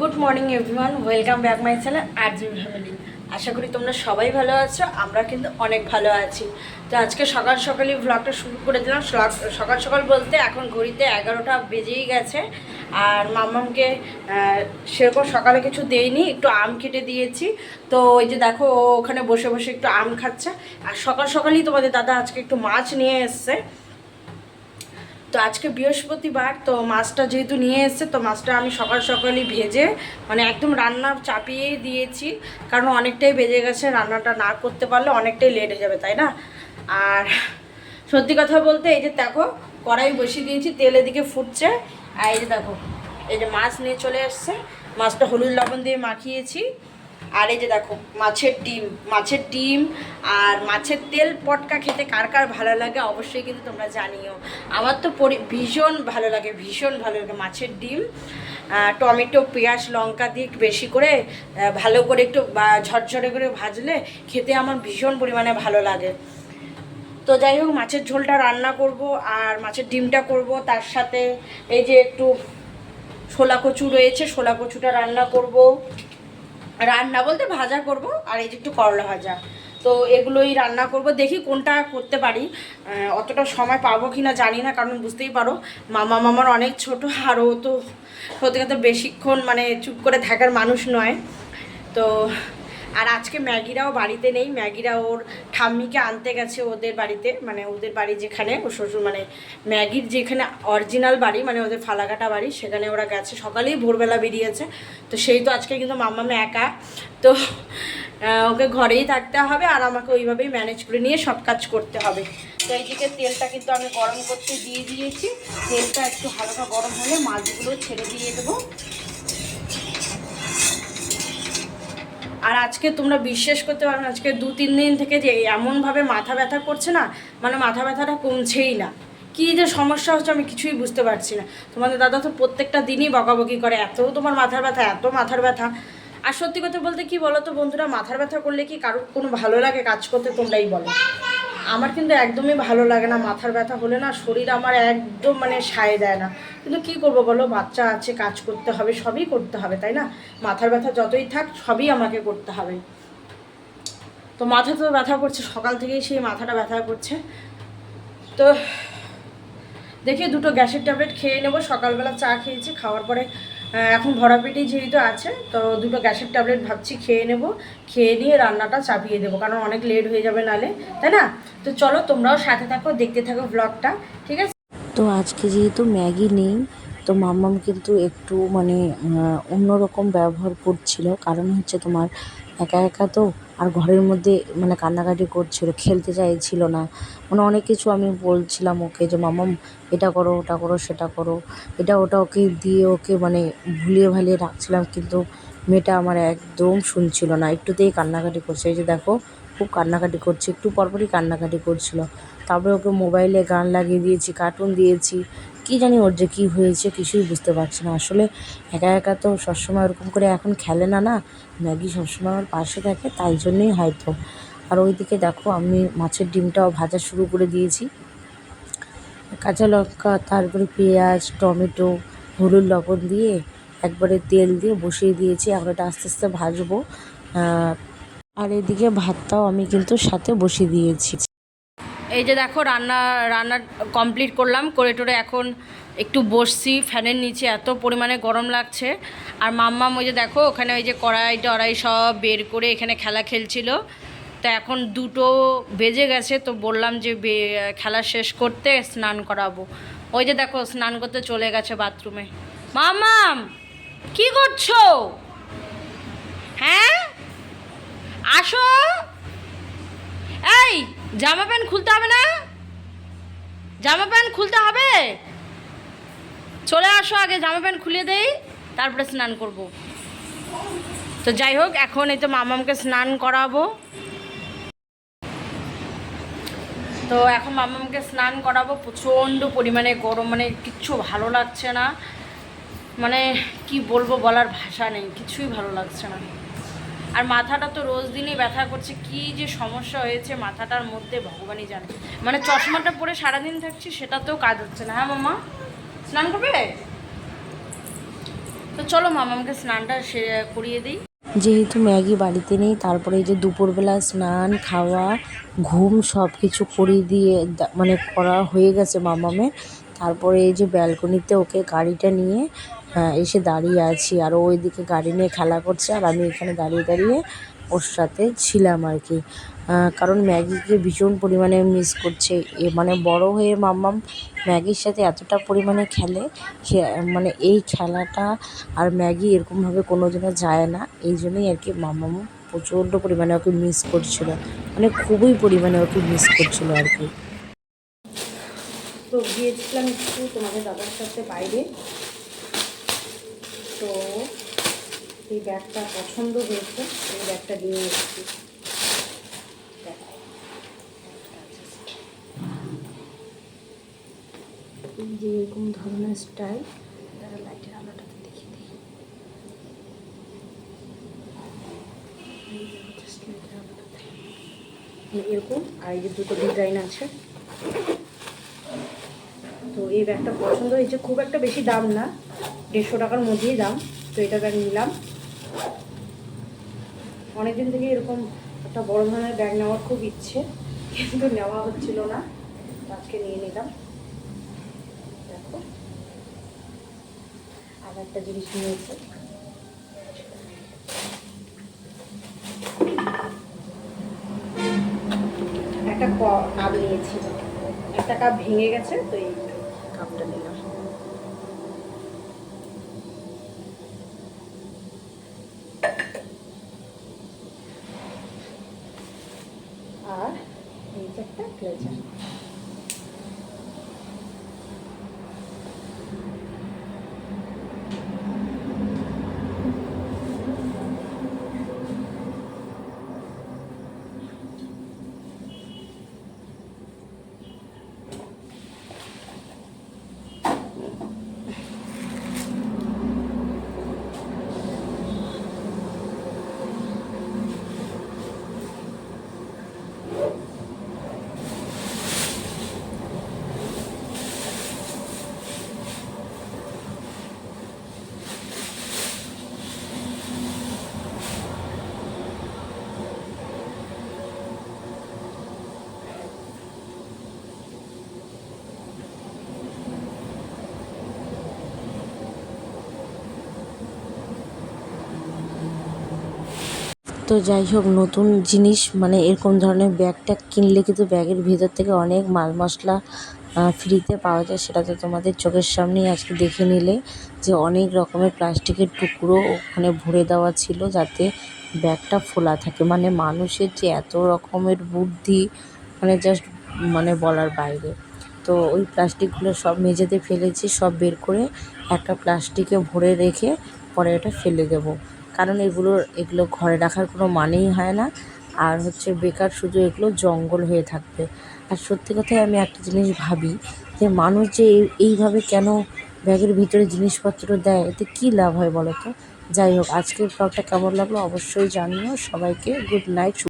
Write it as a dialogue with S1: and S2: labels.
S1: Good morning everyone welcome back my channel R G family আশা করি তোমরা সবাই ভালো আছো, আমরা কিন্তু অনেক ভালো আছি। তো আজকে সকাল সকালই ব্লগটা শুরু করে দিলাম। সকাল সকাল বলতে এখন ঘড়িতে এগারোটা বেজেই গেছে। আর মামামকে সেরকম সকালে কিছু দেইনি, একটু আম কেটে দিয়েছি। তো ওই যে দেখো ওখানে বসে বসে একটু আম খাচ্ছে। আর সকাল সকালই তোমাদের দাদা আজকে একটু মাছ নিয়ে এসছে। তো আজকে বৃহস্পতিবার, তো মাছটা যেহেতু নিয়ে এসছে, তো মাছটা আমি সকাল সকালই ভেজে মানে একদম রান্না চাপিয়েই দিয়েছি, কারণ অনেকটাই বেজে গেছে, রান্নাটা না করতে পারলে অনেকটাই লেট হয়ে যাবে, তাই না? আর সত্যি কথা বলতে, এই যে দেখো, কড়াই বসিয়ে দিয়েছি, তেল এদিকে ফুটছে, আর এই যে দেখো, এই যে মাছ নিয়ে চলে এসছে, মাছটা হলুদ লবণ দিয়ে মাখিয়েছি আর এই যে দেখো, মাছের ডিম মাছের ডিম আর মাছের তেল পটকা খেতে কার কার ভালো লাগে অবশ্যই কিন্তু তোমরা জানিও। আমার তো ভীষণ ভালো লাগে, ভীষণ ভালো লাগে মাছের ডিম। টমেটো, পেঁয়াজ, লঙ্কা দিয়ে একটু বেশি করে ভালো করে একটু ঝরঝরে করে ভাজলে খেতে আমার ভীষণ পরিমাণে ভালো লাগে। তো যাই হোক, মাছের ঝোলটা রান্না করব আর মাছের ডিমটা করব। তার সাথে এই যে একটু ছোলা কচু রয়েছে, ছোলা কচুটা রান্না করব। রান্না বলতে ভাজা করব, আর এই যে একটু করলা ভাজা। তো এগুলোই রান্না করব, দেখি কোনটা করতে পারি। অতটা সময় পাবো কি না জানি না, কারণ বুঝতেই পারো, মামা মামার অনেক ছোট আরও তো সত্যি কথা বেশিক্ষণ মানে চুপ করে থাকার মানুষ নয়। তো আর আজকে ম্যাগিরাও বাড়িতে নেই। ম্যাগিরা ওর ঠাম্মিকে আনতে গেছে ওদের বাড়িতে মানে ওদের বাড়ি যেখানে ও শ্বশুর মানে ম্যাগির যেখানে অরিজিনাল বাড়ি মানে ওদের ফালাকাটা বাড়ি, সেখানে ওরা গেছে। সকালেই ভোরবেলা বেরিয়েছে। তো সেই তো আজকে কিন্তু মাম্মামে একা। তো ওকে ঘরেই থাকতে হবে আর আমাকে ওইভাবেই ম্যানেজ করে নিয়ে সব কাজ করতে হবে। তো এইদিকে তেলটা কিন্তু আমি গরম করতে দিয়ে দিয়েছি। তেলটা একটু হালকা গরম হলে মাছগুলো ছেড়ে দিয়ে দেবো। আর আজকে তোমরা বিশ্বাস করতে পারো না, আজকে দু তিন দিন থেকে যে এমনভাবে মাথা ব্যথা করছে না মানে মাথা ব্যথাটা কমছেই না। কী যে সমস্যা হচ্ছে আমি কিছুই বুঝতে পারছি না। তোমাদের দাদা তো প্রত্যেকটা দিনই বকাবকি করে এত তোমার মাথার ব্যথা এত মাথার ব্যথা। আর সত্যি কথা বলতে কি বলো তো বন্ধুরা মাথার ব্যথা করলে কি কারোর কোনো ভালো লাগে? কাজ করতে তোমরাই বলো। আমার কিন্তু একদমই ভালো লাগে না, মাথার ব্যথা হলে না শরীর আমার একদম মানে সায় দেয় না। কিন্তু কি করব বলো, বাচ্চা আছে, কাজ করতে হবে, সবই করতে হবে, তাই না? মাথার ব্যথা যতই থাক, সবই আমাকে করতে হবে। তো মাথা তো ব্যথা করছে, সকাল থেকেই সেই মাথাটা ব্যথা করছে। তো দেখি দুটো গ্যাসের ট্যাবলেট খেয়ে নেব, সকালবেলা চা খেয়েছি, খাওয়ার পরে এখন ভরা পেটেই যেহেতু আছে, তো দুটো গ্যাসের ট্যাবলেট ভাবছি খেয়ে নেব। খেয়ে নিয়ে রান্নাটা চাপিয়ে দেবো, কারণ অনেক লেট হয়ে যাবে নালে, তাই না? তো চলো তোমরাও সাথে থাকো, দেখতে থাকো ব্লগটা ঠিক আছে?
S2: তো আজকে যেহেতু ম্যাগি নেই, তো মাম্মাম কিন্তু একটু মানে অন্যরকম ব্যবহার করছিল, কারণ হচ্ছে তোমার একা একা তো আর ঘরের মধ্যে মানে কান্নাকাটি করছিল, খেলতে চাইছিল না। মানে অনেক কিছু আমি বলছিলাম ওকে যে মামাম এটা করো, ওটা করো, সেটা করো। এটা ওটা ওকে দিয়ে ওকে মানে ভুলিয়ে ভালিয়ে রাখছিলাম, কিন্তু মেয়েটা আমার একদম শুনছিল না। একটুতেই কান্নাকাটি করছে। এই যে দেখো, খুব কান্নাকাটি করছে। একটু পরপরই কান্নাকাটি করছিল। তারপরে ওকে মোবাইলে গান লাগিয়ে দিয়েছি, কার্টুন দিয়েছি। কী জানি ওর যে কী হয়েছে কিছুই বুঝতে পারছি না। আসলে একা একা তো সবসময় ওরকম করে এখন খেলে না না। ম্যাগি সবসময় আমার পাশে থাকে, তাই জন্যই হয়তো। আর ওইদিকে দেখো আমি মাছের ডিমটাও ভাজা শুরু করে দিয়েছি। কাঁচা লঙ্কা, তারপরে পেঁয়াজ, টমেটো, হলুদ লবণ দিয়ে একবারে তেল দিয়ে বসিয়ে দিয়েছি। এখন এটা আস্তে আস্তে ভাজবো। আর এদিকে ভাতটাও আমি কিন্তু সাথে বসিয়ে দিয়েছি।
S1: এই যে দেখো রান্না রান্না কমপ্লিট করলাম, করে টোরে এখন একটু বসছি, ফ্যানের নিচে এত পরিমাণে গরম লাগছে। আর মাম্মাম ওই যে দেখো, ওখানে ওই যে কড়াই টড়াই সব বের করে এখানে খেলা খেলছিল। তা এখন দুটো বেজে গেছে, তো বললাম যে খেলা শেষ করতে স্নান করাবো। ওই যে দেখো, স্নান করতে চলে গেছে বাথরুমে। মাম্মাম, কি করছ? হ্যাঁ? আসো। জামা প্যান্ট খুলতে হবে না? জামা প্যান্ট খুলতে হবে? চলে আসো আগে, জামা প্যান্ট খুলে দেই, তারপরে স্নান করব। তো যাই হোক, এখন এই তো মামামকে স্নান করাবো। তো এখন মামামকে স্নান করাবো, প্রচণ্ড পরিমাণে গরম মানে কিচ্ছু ভালো লাগছে না। মানে কি বলব বলার ভাষা নেই, কিছুই ভালো লাগছে না। আর মাথাটা তো রোজ দিনই ব্যথা করছে, কি যে সমস্যা হয়েছে মাথাটার মধ্যে ভগবানই জানে। মানে চশমাটা পরে সারাদিন থাকছি সেটাতেও কাজ হচ্ছে না। হ্যাঁ মামা স্নান করবে? তো চলো মামামকে স্নানটা সে করিয়ে দিই।
S2: যেহেতু ম্যাগি বাড়িতে নেই, তারপরে এই যে দুপুরবেলা স্নান, খাওয়া, ঘুম সব কিছু করিয়ে দিয়ে মানে করা হয়ে গেছে মামামের। তারপরে এই যে ব্যালকনিতে ওকে গাড়িটা নিয়ে এসে দাঁড়িয়ে আছি। আর ও ওইদিকে গাড়ি নিয়ে খেলা করছে আর আমি এখানে দাঁড়িয়ে দাঁড়িয়ে ওর সাথে ছিলাম আর কি। কারণ ম্যাগিকে ভীষণ পরিমাণে মিস করছে। এ মানে বড় হয়ে মাম্মাম ম্যাগির সাথে এতটা পরিমাণে খেলে মানে এই খেলাটা আর ম্যাগি এরকমভাবে কোনো দিনও যায় না। এই জন্যই আর কি মাম্মাম প্রচণ্ড পরিমাণে ওকে মিস করছিল। মানে খুবই পরিমাণে ওকে মিস করছিল আর কি।
S1: তো গিয়েছিলাম একটু তোমাদের দাদার সাথে বাইরে। তো এই ব্যাগটা পছন্দ হয়েছে, এই ব্যাগটা নিয়ে এসেছি। যে এরকম ধরনের স্টাইল, তারা লাইটের আলোটাতে দেখিয়ে দিই এরকম, আর এই যে দুটো ডিজাইন আছে। তো এই ব্যাগটা পছন্দ হয়েছে খুব একটা বেশি দাম না দেড়শো টাকার মধ্যেই দাম, তো এটা ব্যাগ নিলাম। অনেকদিন থেকে এরকম একটা বড় ধরনের ব্যাগ নেওয়ার খুব ইচ্ছে, কিন্তু নেওয়া হচ্ছিল না আজকে নিয়ে নিলাম। দেখো। আর একটা জিনিস নিয়েছে। একটা কাপ নিয়েছি। একটা কাপ ভেঙে গেছে, তো এই কাপটা নিলাম। যে একটা ক্লেজার
S2: তো যাই হোক, নতুন জিনিস মানে এরকম ধরনের ব্যাগটা কিনলে কিন্তু ব্যাগের ভিতর থেকে অনেক মাল মশলা ফ্রিতে পাওয়া যায়, সেটা তো তোমাদের চোখের সামনেই আজকে দেখে নিলে যে অনেক রকমের প্লাস্টিকের টুকরো ওখানে ভরে দেওয়া ছিল যাতে ব্যাগটা ফোলা থাকে। মানে মানুষের যে এত রকমের বুদ্ধি মানে জাস্ট মানে বলার বাইরে। তো ওই প্লাস্টিকগুলো সব মেঝেতে ফেলেছি, সব বের করে একটা প্লাস্টিকে ভরে রেখে পরে এটা ফেলে দেবো। কারণ এগুলো এগুলো ঘরে রাখার কোনো মানেই হয় না। আর হচ্ছে বেকার শুধু এগুলো জঙ্গল হয়ে থাকবে। আর সত্যি কথাই আমি একটা জিনিস ভাবি যে মানুষ যে এই- এইভাবে কেন ব্যাগের ভিতরে জিনিসপত্র দেয়, এতে কী লাভ হয় বলো তো? যাই হোক, আজকের ব্লগটা কেমন লাগল অবশ্যই জানিও। সবাইকে গুড নাইট